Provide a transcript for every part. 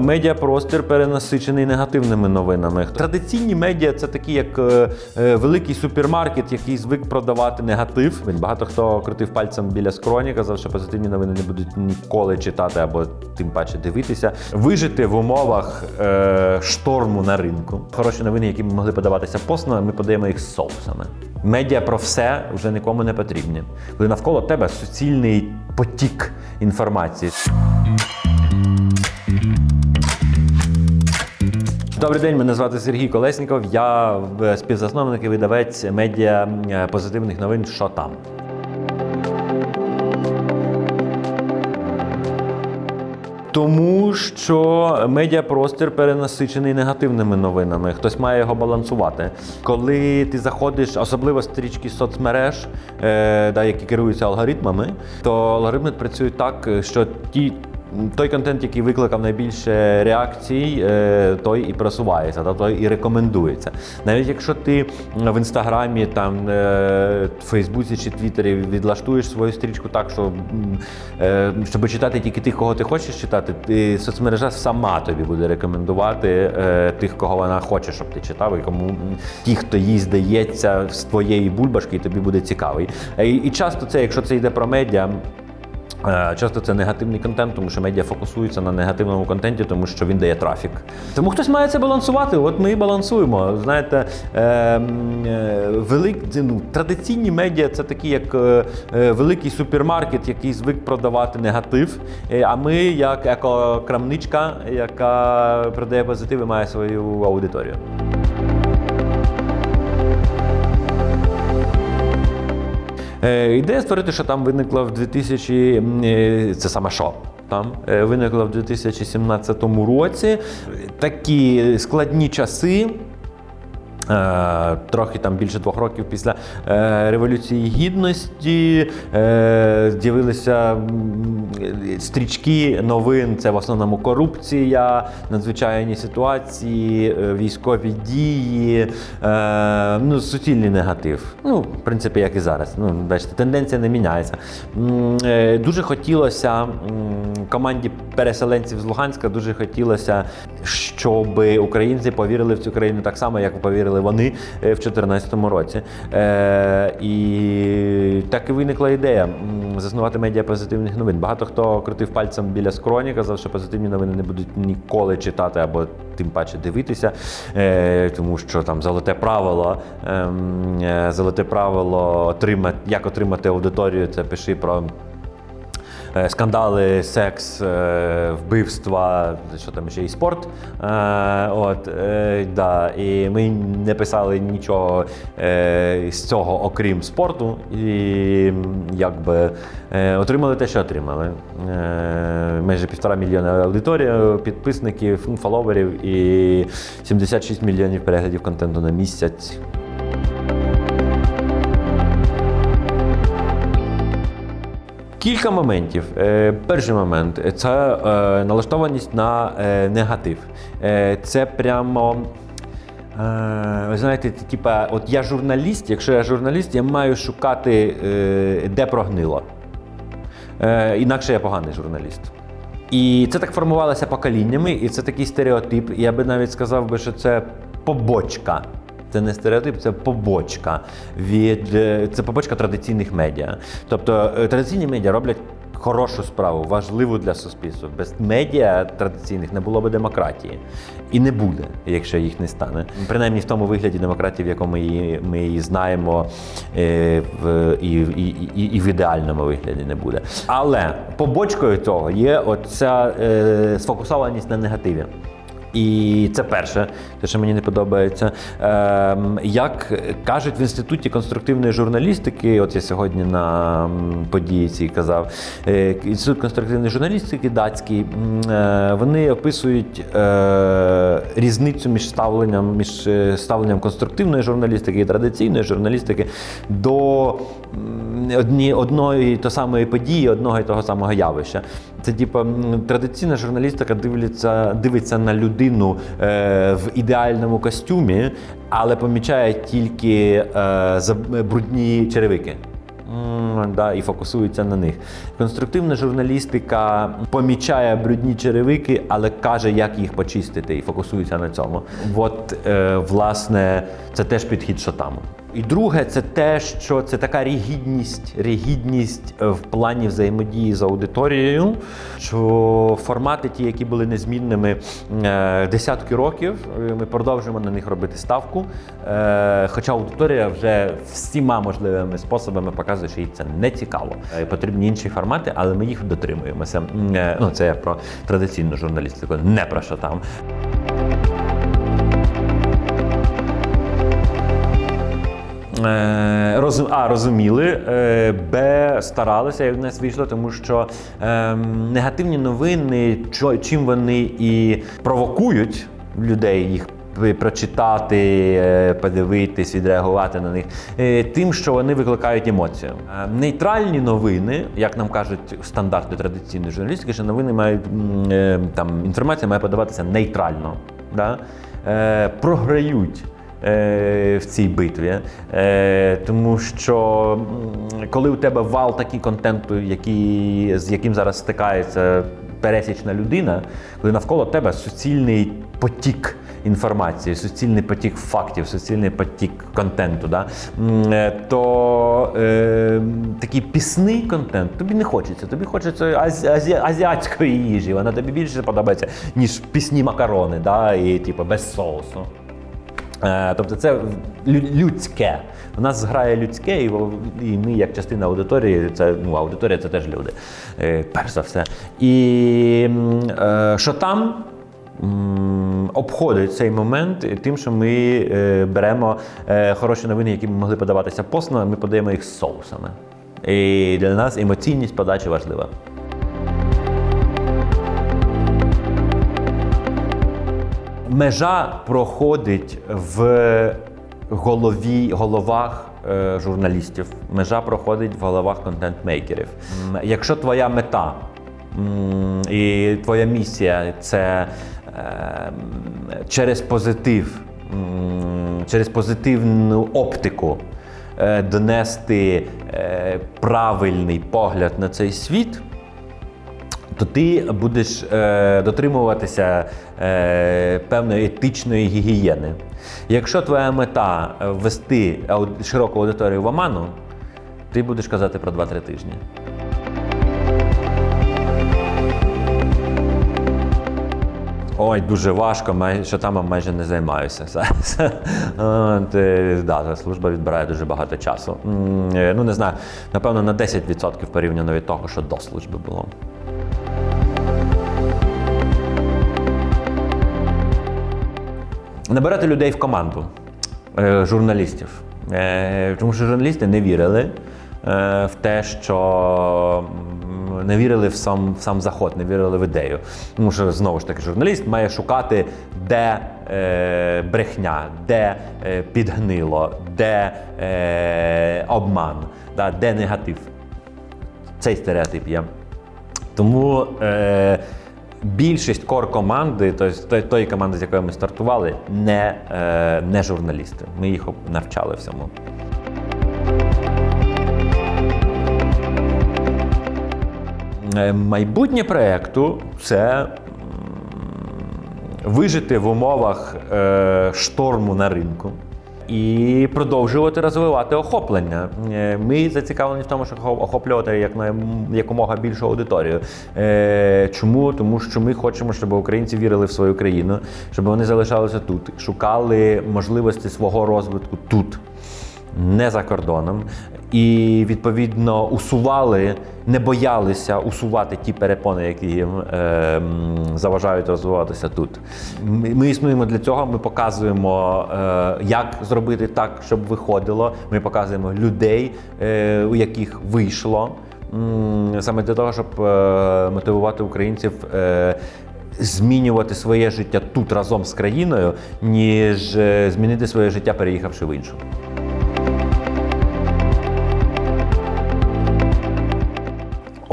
Медіапростір перенасичений негативними новинами. Традиційні медіа це такі, як е, е, великий супермаркет, який звик продавати негатив. Він Багато хто крутив пальцем біля скроні, казав, що позитивні новини не будуть ніколи читати або тим паче дивитися. Вижити в умовах е, шторму на ринку. Хороші новини, які ми могли подаватися посно, ми подаємо їх соусами. Медіа про все вже нікому не потрібні. Коли навколо тебе суцільний потік інформації. Добрий день, мене звати Сергій Колесніков. Я співзасновник і видавець медіа е, позитивних новин. Що там? Тому що медіапростір перенасичений негативними новинами. Хтось має його балансувати. Коли ти заходиш, особливо стрічки соцмереж, е, да, які керуються алгоритмами, то алгоритми працюють так, що ті. Той контент, який викликав найбільше реакцій, е, той і просувається, та той і рекомендується. Навіть якщо ти в інстаграмі, там е, в Фейсбуці чи Твіттері відлаштуєш свою стрічку так, що е, щоб читати тільки тих, кого ти хочеш читати, ти соцмережа сама тобі буде рекомендувати е, тих, кого вона хоче, щоб ти читав, і кому ті, хто їй здається з твоєї бульбашки, тобі буде цікавий. Е, і часто це, якщо це йде про медіа. Е, Часто це негативний контент, тому що медіа фокусуються на негативному контенті, тому що він дає трафік. Тому хтось має це балансувати. От ми і балансуємо. Знаєте, е, е, велик, ну, традиційні медіа це такі, як е, великий супермаркет, який звик продавати негатив. А ми, як екокрамничка, яка продає позитив і має свою аудиторію. Ідея створити, що там виникла в 2000, м, е, це саме що? Там е, виникла в 2017 році. Такі складні часи. Е, Трохи там більше двох років після е, Революції Гідності е, з'явилися стрічки новин. Це в основному корупція, надзвичайні ситуації, військові дії, ну, суцільний негатив. Ну, в принципі, як і зараз. Ну, бачите, тенденція не міняється. Дуже хотілося команді переселенців з Луганська, дуже хотілося, щоб українці повірили в цю країну так само, як повірили вони е, в 2014 році. Е, і так і виникла ідея заснувати медіа позитивних новин. Багато хто крутив пальцем біля скроні, казав, що позитивні новини не будуть ніколи читати або тим паче дивитися, е, тому що там золоте правило, ем, золоте правило отримати, як отримати аудиторію, це пиши про. Е, Скандали, секс, е, вбивства, що там ще і спорт. Е, От, да. І ми не писали нічого з цього, окрім спорту. І якби отримали те, що отримали. Майже півтора мільйона аудиторія, підписників, фоловерів і 76 мільйонів переглядів контенту на місяць. Кілька моментів. Е, Перший момент це е, налаштованість на е, негатив. Це прямо. Ви знаєте, типа, от я журналіст, якщо я журналіст, я маю шукати, де прогнило. Інакше я поганий журналіст. І це так формувалося поколіннями, і це такий стереотип. Я би навіть сказав би, що це побочка. Це не стереотип, це побочка від е, це побочка традиційних медіа. Тобто е, традиційні медіа роблять хорошу справу, важливу для суспільства. Без медіа традиційних не було б демократії. І не буде, якщо їх не стане. Принаймні в тому вигляді демократії, в якому ми її, ми її знаємо, е, і, і, і, і в ідеальному вигляді не буде. Але побочкою цього є оця е, сфокусованість на негативі. І це перше, те, що мені не подобається. Ем, як кажуть в інституті конструктивної журналістики, от я сьогодні на події цій казав, е, інститут конструктивної журналістики датський, е, вони описують е, різницю між ставленням, між ставленням конструктивної журналістики і традиційної журналістики до одні, одної то самої події, одного і того самого явища. Це типу, традиційна журналістика дивиться, дивиться на людину е, в ідеальному костюмі, але помічає тільки е, брудні черевики. да, і фокусуються на них. Конструктивна журналістика помічає брудні черевики, але каже, як їх почистити, і фокусується на цьому. От, е, власне, це теж підхід шотаму. І друге, це те, що це така рігідність, рігідність е, в плані взаємодії з аудиторією, що формати, ті, які були незмінними е, десятки років, е, ми продовжуємо на них робити ставку. Хоча аудиторія вже всіма можливими способами показує, що їй це не цікаво. Потрібні інші формати, але ми їх дотримуємося. Ну, це я про традиційну журналістику, не про що там. Розум, а, розуміли, е, Б, старалися, як в нас вийшло, тому що е, негативні новини, чим вони і провокують людей їх прочитати, е, подивитись, відреагувати на них, е, тим, що вони викликають емоцію. Нейтральні новини, як нам кажуть стандарти традиційної журналістики, що новини мають там інформація має подаватися нейтрально. Да? Програють в цій битві. Е, тому що коли у тебе вал такий контенту, з яким зараз стикається пересічна людина, коли навколо тебе суцільний потік. Інформації, суцільний потік фактів, суцільний потік контенту, да? Е, то е, такий пісний контент тобі не хочеться. Тобі хочеться азі- азі- азіатської їжі. Вона тобі більше подобається, ніж пісні макарони, да? і типу без соусу. Е, Тобто це людське. У нас грає людське, і ми, як частина аудиторії, це ну, аудиторія це теж люди, е, перш за все. І е, що там обходить цей момент тим, що ми беремо хороші новини, які могли подаватися постно, ми подаємо їх з соусами. І для нас емоційність подачі важлива. Межа проходить в голові, головах е, журналістів. Межа проходить в головах контент-мейкерів. Якщо твоя мета і твоя місія це е, через позитив, через позитивну оптику е, донести е, правильний погляд на цей світ то ти будеш е, дотримуватися е, певної етичної гігієни. Якщо твоя мета е, ввести широку аудиторію в оману, ти будеш казати про 2-3 тижні. Ой, дуже важко, що там майже не займаюся. От, е, служба відбирає дуже багато часу. Е, Ну, не знаю, напевно, на 10% порівняно від того, що до служби було. Набирати людей в команду, е, журналістів. Е, Тому що журналісти не вірили е, в те, що не вірили в сам, в сам заход, не вірили в ідею. Тому що знову ж таки журналіст має шукати, де е, брехня, де е, підгнило, де е, обман, да, де негатив. Цей стереотип є. Тому е, більшість кор команди, тобто тої команди, з якої ми стартували, не, е, не журналісти. Ми їх навчали всьому. Е, Майбутнє проєкту це вижити в умовах е, шторму на ринку. І продовжувати розвивати охоплення. Е, Ми зацікавлені в тому, щоб охо- охоплювати як на якомога більшу аудиторію. Е, Чому? Тому що ми хочемо, щоб українці вірили в свою країну, щоб вони залишалися тут, шукали можливості свого розвитку тут не за кордоном, і відповідно усували, не боялися усувати ті перепони, які їм е, заважають розвиватися тут. Ми, існуємо для цього. Ми показуємо, е, як зробити так, щоб виходило. Ми показуємо людей, е, у яких вийшло. Саме для того, щоб е, мотивувати українців. Е, Змінювати своє життя тут разом з країною, ніж е, змінити своє життя, переїхавши в іншу.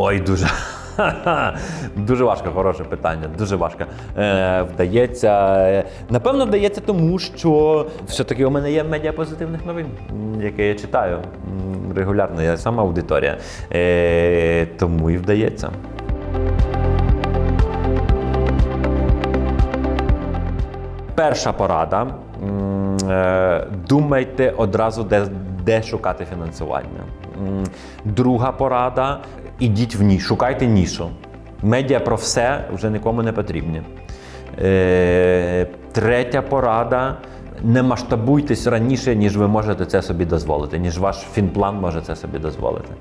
Ой, дуже. Дуже важко, хороше питання. Дуже важко. Е, вдається. Напевно, вдається тому, що все-таки у мене є медіа позитивних новин, м, яке я читаю регулярно. Я сама аудиторія. Е, тому і вдається. Перша порада. Е, Думайте одразу, де, де шукати фінансування. Друга порада ідіть в нішу, шукайте нішу. Медіа про все вже нікому не потрібні. Е, Третя порада. Не масштабуйтесь раніше, ніж ви можете це собі дозволити, ніж ваш фінплан може це собі дозволити.